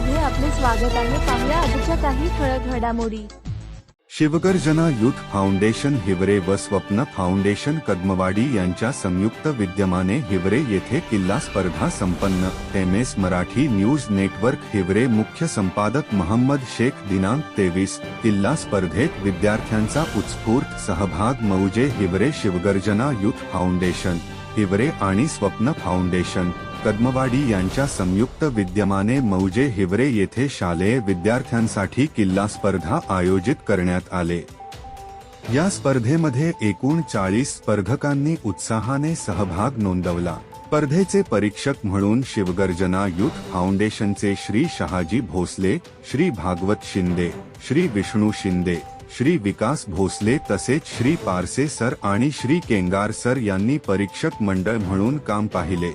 मध्ये आपले स्वागत आहे. पाहूया आजच्या काही ठळक घडामोडी. शिवगर्जना युथ फाउंडेशन हिवरे व स्वप्न फाउंडेशन कदमवाडी यांच्या संयुक्त विद्यमाने हिवरे येथे किल्ला स्पर्धा संपन्न. M S Marathi news network Hiware मुख्य संपादक महम्मद शेख दिनांक तेवीस. किल्ला स्पर्धेत विद्यार्थ्यांचा उत्स्फूर्त सहभाग मौजे हिवरे शिवगर्जना युथ फाउंडेशन. हिवरे आणि स्वप्न फाउंडेशन. कदमवाडी यांच्या संयुक्त विद्यमाने मौजे हिवरे येथे शालेय विद्यार्थ्यांसाठी किल्ला स्पर्धा आयोजित करण्यात आले. या स्पर्धेमध्ये एकूण चाळीस स्पर्धकांनी उत्साहाने सहभाग नोंदवला. स्पर्धेचे परीक्षक म्हणून शिवगर्जना युथ फाउंडेशनचे श्री शहाजी भोसले श्री भागवत शिंदे श्री विष्णू शिंदे श्री विकास भोसले तसेच श्री पारसे सर आणि श्री केंगार सर यांनी परीक्षक मंडळ म्हणून काम पाहिले.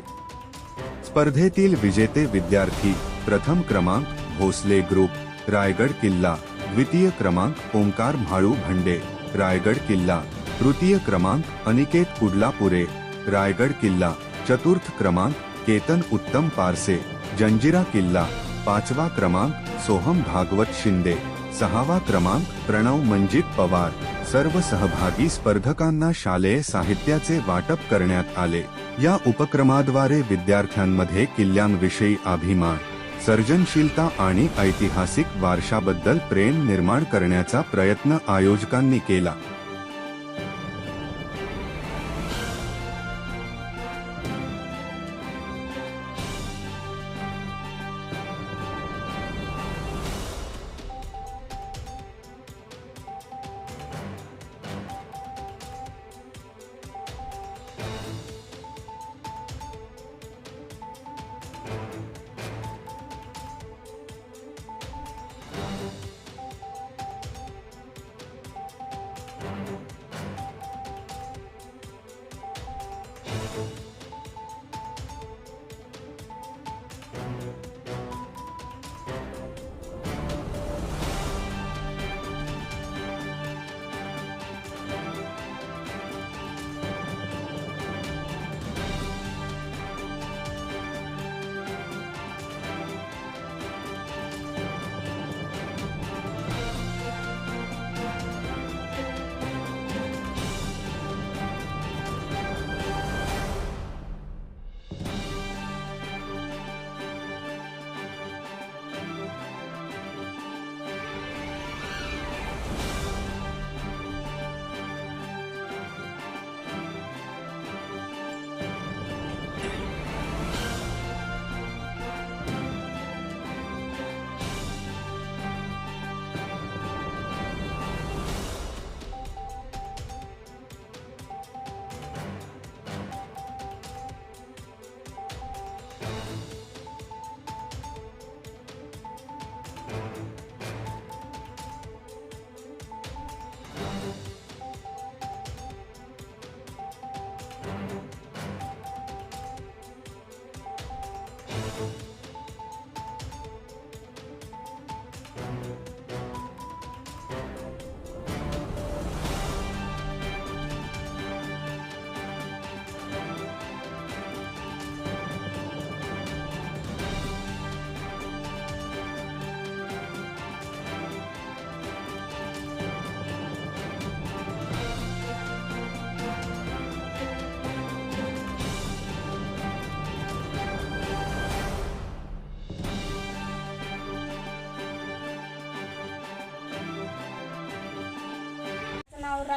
स्पर्धेतील विजेते विद्यार्थी प्रथम क्रमांक भोसले ग्रुप रायगड किल्ला द्वितीय क्रमांक ओंकार म्हाळू भंडे रायगड किल्ला तृतीय क्रमांक अनिकेत कुडलापुरे रायगड किल्ला चतुर्थ क्रमांक केतन उत्तम पारसे जंजिरा किल्ला पाचवा क्रमांक सोहम भागवत शिंदे सहावा क्रमांक प्रणव मंजित पवार सर्व सहभागी स्पर्धकांना शालेय साहित्याचे वाटप करण्यात आले. या उपक्रमाद्वारे विद्यार्थ्यांमध्ये किल्ल्यांविषयी अभिमान सर्जनशीलता आणि ऐतिहासिक वारशाबद्दल प्रेम निर्माण करण्याचा प्रयत्न आयोजकांनी केला.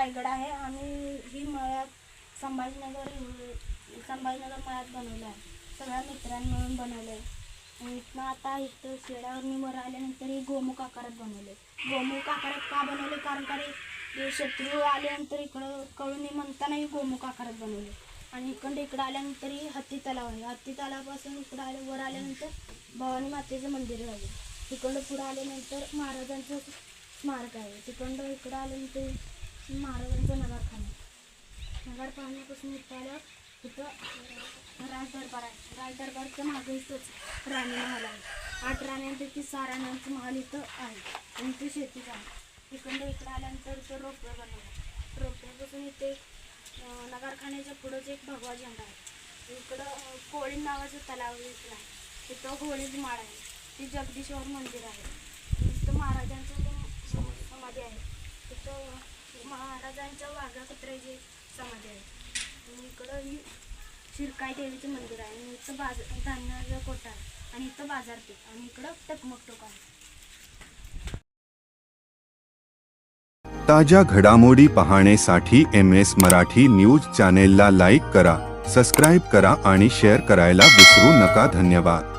रायगड आहे आम्ही ही मळ्यात संभाजीनगर संभाजीनगर मळ्यात बनवलं आहे. सगळ्या मित्रांनी मिळून बनवलं आहे. आणि इथनं आता इथं शेडावरनी वर आल्यानंतर ही गोमुख आकारात बनवले. गोमुख आकारात का बनवले? कारण का हे शत्रू आल्यानंतर इकडं कळून ये म्हणताना गोमुख आकारात बनवले. आणि इकडं इकडं आल्यानंतर ही हत्ती तलाव आहे. हत्ती तलावापासून इकडं आले वर आल्यानंतर भवानी मातेचं मंदिर आहे. तिकडं पुढं आल्यानंतर महाराजांचं स्मारक आहे. तिकडं इकडं आल्यानंतर महाराजांचं नगारखाना नगर पाहण्यापासून इथं तिथं राजदरबार आहे. राजदरबारच्या मागे इथंच राणी महाल आहे. आठ राण्यांपैकी सहा राण्यांचं महाल इथं आहे. आणि ते शेतीच आहे. तिकडं इकडं आल्यानंतर इथं रोपवे बनवलं. रोपव्यापासून इथे नगारखान्याच्या पुढंच एक भगवा झेंडा आहे. इकडं कोळी नावाचं तलाव इकडं. आहे तिथं होळीच माळ आहे. ते जगदीश्वर मंदिर आहे. तिथं महाराजांचं समाधी आहे. तिथं महाराजांच्या वाघा कुत्र्याची समाधी आहे आणि इकडं शिरकाई देवीचं मंदिर आहे. आणि इथं बाज धान्याचा कोटा आहे? आणि इथं बाजारपेठ आणि इकडं टकमक टोक आहे. ताज्या घडामोडी पाहण्यासाठी एम एस मराठी न्यूज चॅनेलला लाईक करा सबस्क्राईब करा आणि शेअर करायला विसरू नका. धन्यवाद.